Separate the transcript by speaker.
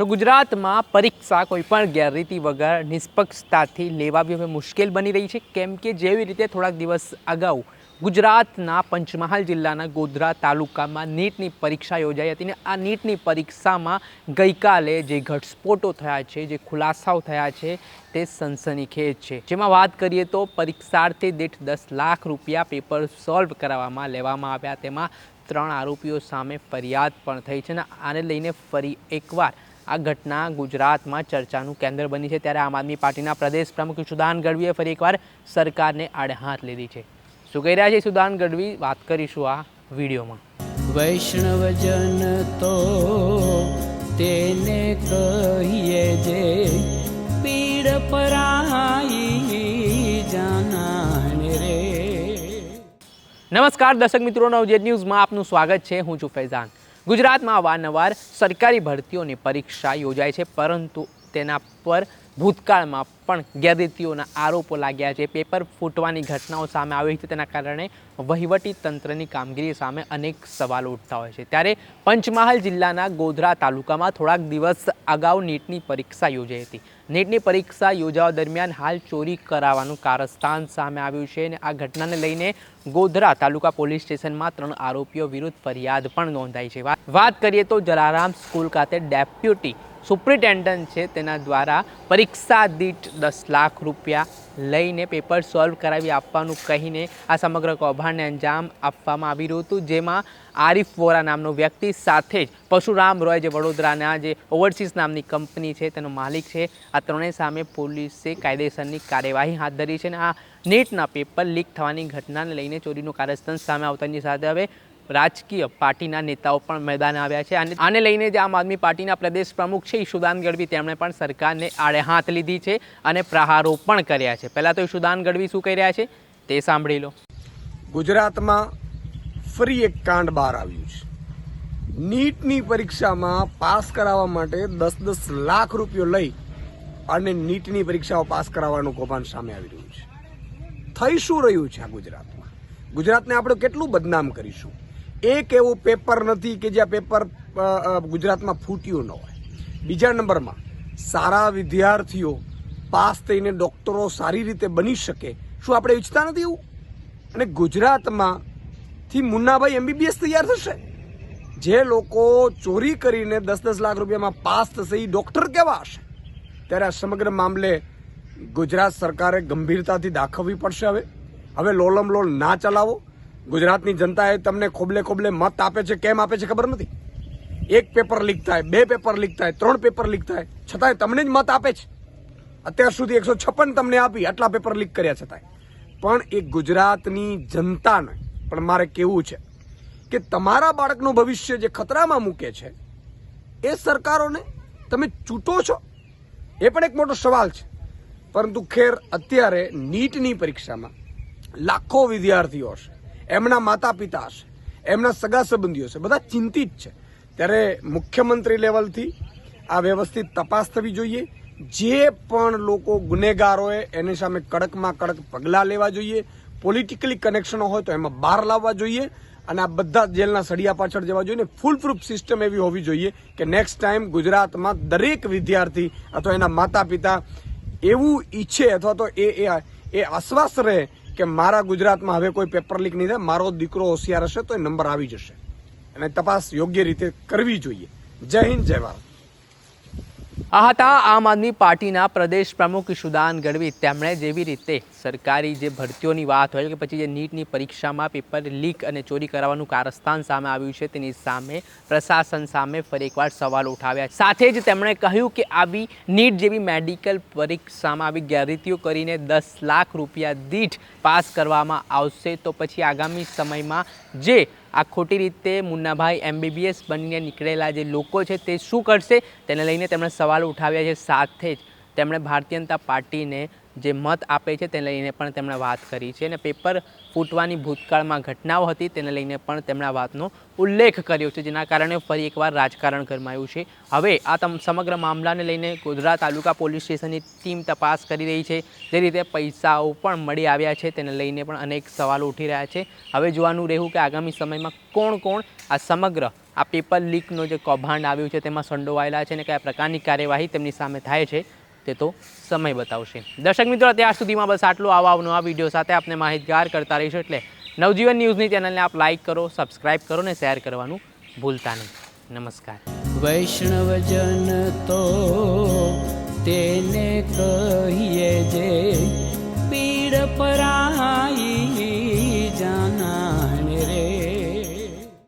Speaker 1: શું ગુજરાતમાં પરીક્ષા કોઈ પણ ગેરરીતિ વગર નિષ્પક્ષતાથી લેવાવી હવે મુશ્કેલ બની રહી છે. કેમ કે જેવી રીતે થોડાક દિવસ અગાઉ ગુજરાતના પંચમહાલ જિલ્લાના ગોધરા તાલુકામાં નીટની પરીક્ષા યોજાઈ હતી ને આ નીટની પરીક્ષામાં ગઈકાલે જે ઘટસ્ફોટો થયા છે, જે ખુલાસાઓ થયા છે તે સનસનીખેજ છે. જેમાં વાત કરીએ તો પરીક્ષાર્થી દીઠ દસ લાખ રૂપિયા પેપર સોલ્વ કરાવવામાં લેવામાં આવ્યા. તેમાં ત્રણ આરોપીઓ સામે ફરિયાદ પણ થઈ છે અને આને લઈને ફરી એકવાર આ ઘટના ગુજરાતમાં ચર્ચાનું કેન્દ્ર બની છે ત્યારે આમ આદમી પાર્ટીના પ્રદેશ પ્રમુખ સુદાન ગઢવીએ ફરી એકવાર સરકારને આડે હાથ લીધી છે. શું કહી રહ્યા છે સુદાન ગઢવી? વાત કરીશું આ વિડીયોમાં.
Speaker 2: વૈષ્ણવજન તો તેને કહીએ જે પીડ પરાઈ જાનાને રે.
Speaker 1: નમસ્કાર દર્શક મિત્રો નવજેત ન્યૂઝમાં આપનું સ્વાગત છે. હું છું ફૈઝાન. ગુજરાતમાં વારંવાર સરકારી ભરતીઓની પરીક્ષા યોજાય છે પરંતુ તેના પર ભૂતકાળમાં પણ ગેરરીતિઓના આરોપો લાગ્યા છે. પેપર ફૂટવાની ઘટનાઓ સામે આવી છે તેના કારણે વહીવટી તંત્રની કામગીરી સામે અનેક સવાલો ઉઠતા હોય છે. ત્યારે પંચમહાલ જિલ્લાના ગોધરા તાલુકામાં થોડાક દિવસ અગાઉ નીટની પરીક્ષા યોજાઈ હતી. નીટની પરીક્ષા યોજાવા દરમિયાન હાલ ચોરી કરાવવાનું કારસ્તાન સામે આવ્યું છે અને આ ઘટનાને લઈને ગોધરા તાલુકા પોલીસ સ્ટેશનમાં ત્રણ આરોપીઓ વિરુદ્ધ ફરિયાદ પણ નોંધાઈ છે. વાત કરીએ તો જલારામ સ્કૂલ ખાતે ડેપ્યુટી સુપ્રિન્ટેન્ડન્ટ છે તેના દ્વારા પરીક્ષા દીઠ દસ લાખ રૂપિયા લઈને પેપર સોલ્વ કરાવી આપવાનું કહીને આ સમગ્ર કૌભાંડને અંજામ આપવામાં આવી રહ્યું હતું, જેમાં આરિફ વોરા નામનો વ્યક્તિ સાથે જ પશુરામ રોય, જે વડોદરાના જે ઓવરસીઝ નામની કંપની છે, તેનો માલિક છે. આ ત્રણેય સામે પોલીસે કાયદેસરની કાર્યવાહી હાથ ધરી છે અને આ નેટના પેપર લીક થવાની ઘટનાને લઈને ચોરીનું કાર્યસ્થાન સામે આવતાની સાથે. હવે રાજકીય પાર્ટીના નેતાઓ પણ મેદાન આવ્યા છે. અને આને લઈને જે આમ આદમી પાર્ટીના પ્રદેશ પ્રમુખ છે ઈશુદાન ગઢવી, તેમણે પણ સરકારને આડે હાથ લીધી છે અને પ્રહારો પણ કર્યા છે. પહેલાં તો ઈશુદાન ગઢવી શું કહી રહ્યા છે? તે સાંભળી લો.
Speaker 3: ગુજરાતમાં ફરી એક કાંડ બહાર આવ્યું છે. નીટની પરીક્ષામાં પાસ કરાવવા માટે દસ દસ લાખ રૂપિયો લઈ અને નીટની પરીક્ષાઓ પાસ કરાવવાનું કૌભાંડ સામે આવી રહ્યું છે. થઈ શું રહ્યું છે આ ગુજરાતમાં? ગુજરાતને આપણે કેટલું બદનામ કરીશું? એક એવું પેપર નથી કે જ્યાં પેપર ગુજરાતમાં ફૂટ્યું ન હોય. બીજા નંબરમાં, સારા વિદ્યાર્થીઓ પાસ થઈને ડૉક્ટરો સારી રીતે બની શકે, શું આપણે ઈચ્છતા નથી એવું? અને ગુજરાતમાં થી મુન્નાભાઈ એમબીબીએસ તૈયાર થશે? જે લોકો ચોરી કરીને દસ દસ લાખ રૂપિયામાં પાસ થશે એ ડોક્ટર કેવા હશે? ત્યારે આ સમગ્ર મામલે ગુજરાત સરકારે ગંભીરતાથી દાખવવી પડશે હવે. હવે લોલમ લોલ ના ચલાવો. ગુજરાતની જનતાએ તમને ખોબલે ખોબલે મત આપે છે, કેમ આપે છે ખબર નથી? એક પેપર લીક થાય, બે પેપર લીક થાય, ત્રણ પેપર લીક થાય, છતાંય તમને જ મત આપે છે. અત્યાર સુધી એકસો છપ્પન તમને આપી, આટલા પેપર લીક કર્યા છતાંય. પણ એ ગુજરાતની જનતાને, પણ મારે કેવું છે કે તમારા બાળકનું ભવિષ્ય જે ખતરામાં મૂકે છે, એ સરકારોને તમે ચૂંટો છો? એ પણ એક મોટો સવાલ છે. પરંતુ ખેર, અત્યારે નીટની પરીક્ષામાં લાખો વિદ્યાર્થીઓ હશે. એમના માતા પિતા હશે, એમના સગા સંબંધીઓ છે બધા ચિંતિત છે. ત્યારે મુખ્યમંત્રી લેવલથી આ વ્યવસ્થિત તપાસ થવી જોઈએ. જે પણ લોકો ગુનેગારોએ એની સામે કડકમાં કડક પગલાં લેવા જોઈએ. પોલિટિકલી કનેક્શનો હોય તો એમાં બહાર લાવવા જોઈએ અને આ બધા જેલના સળિયા પાછળ જવા જોઈએ. ફૂલ પ્રૂફ સિસ્ટમ એવી હોવી જોઈએ કે નેક્સ્ટ ટાઈમ ગુજરાતમાં દરેક વિદ્યાર્થી અથવા એના માતા પિતા એવું ઈચ્છે અથવા તો એ એ આશ્વાસ રહે કે મારા ગુજરાતમાં હવે કોઈ પેપર લીક નહીં થાય, મારો દીકરો હોશિયાર હશે તો એ નંબર આવી જશે. અને તપાસ યોગ્ય રીતે કરવી જોઈએ. જય હિન્દ, જય ભારત.
Speaker 1: આ હતા આમ આદમી પાર્ટીના પ્રદેશ પ્રમુખ સુદાન ગઢવી તેમણે જેવી રીતે સરકારી જે ભરતીઓની વાત હોય કે પછી જે નીટની પરીક્ષામાં પેપર લીક અને ચોરી કરાવવાનું કારસ્તાન સામે આવ્યું છે, તેની સામે પ્રશાસન સામે ફરી એકવાર સવાલ ઉઠાવ્યા સાથે જ તેમણે કહ્યું કે આવી નીટ જેવી મેડિકલ પરીક્ષામાં આવી ગેરરીતિઓ કરીને દસ લાખ રૂપિયા દીઠ પાસ કરવામાં આવશે, તો પછી આગામી સમયમાં જે આ ખોટી રીતે મુન્નાભાઈ એમબીબીએસ બનીને નીકળેલા જે લોકો છે તે શું કરશે? તેને લઈને તેમણે સવાલ ઉઠાવ્યા છે સાથે જ. તેમણે ભારતીય જનતા પાર્ટીને જે મત આપે છે તેને લઈને પણ તેમણે વાત કરી છે અને પેપર ફૂટવાની ભૂતકાળમાં ઘટનાઓ હતી તેને લઈને પણ તેમણે વાતનો ઉલ્લેખ કર્યો છે, જેના કારણે ફરી એકવાર રાજકારણ ગરમાયું છે. હવે આ તમ, સમગ્ર મામલાને લઈને ગોધરા તાલુકા પોલીસ સ્ટેશનની ટીમ તપાસ કરી રહી છે. જે રીતે પૈસાઓ પણ મળી આવ્યા છે તેને લઈને પણ અનેક સવાલો ઉઠી રહ્યા છે. હવે જોવાનું રહ્યું કે આગામી સમયમાં કોણ કોણ આ સમગ્ર આ પેપર લીકનો જે કૌભાંડ આવ્યું છે તેમાં સંડોવાયેલા છે અને કયા પ્રકારની કાર્યવાહી તેમની સામે થાય છે. તે તો સમય બતાવશે. દર્શક મિત્રો ત્યાં સુધીમાં બસ આટલું. આવા નવા વીડિયો સાથે આપને માહિતગાર કરતા રહીશું એટલે નવજીવન ન્યૂઝની ચેનલને આપ લાઇક કરો, સબસ્ક્રાઇબ કરો ને શેર કરવાનું ભૂલતા નહીં. નમસ્કાર.
Speaker 2: વૈષ્ણવજન તો તેને કહીએ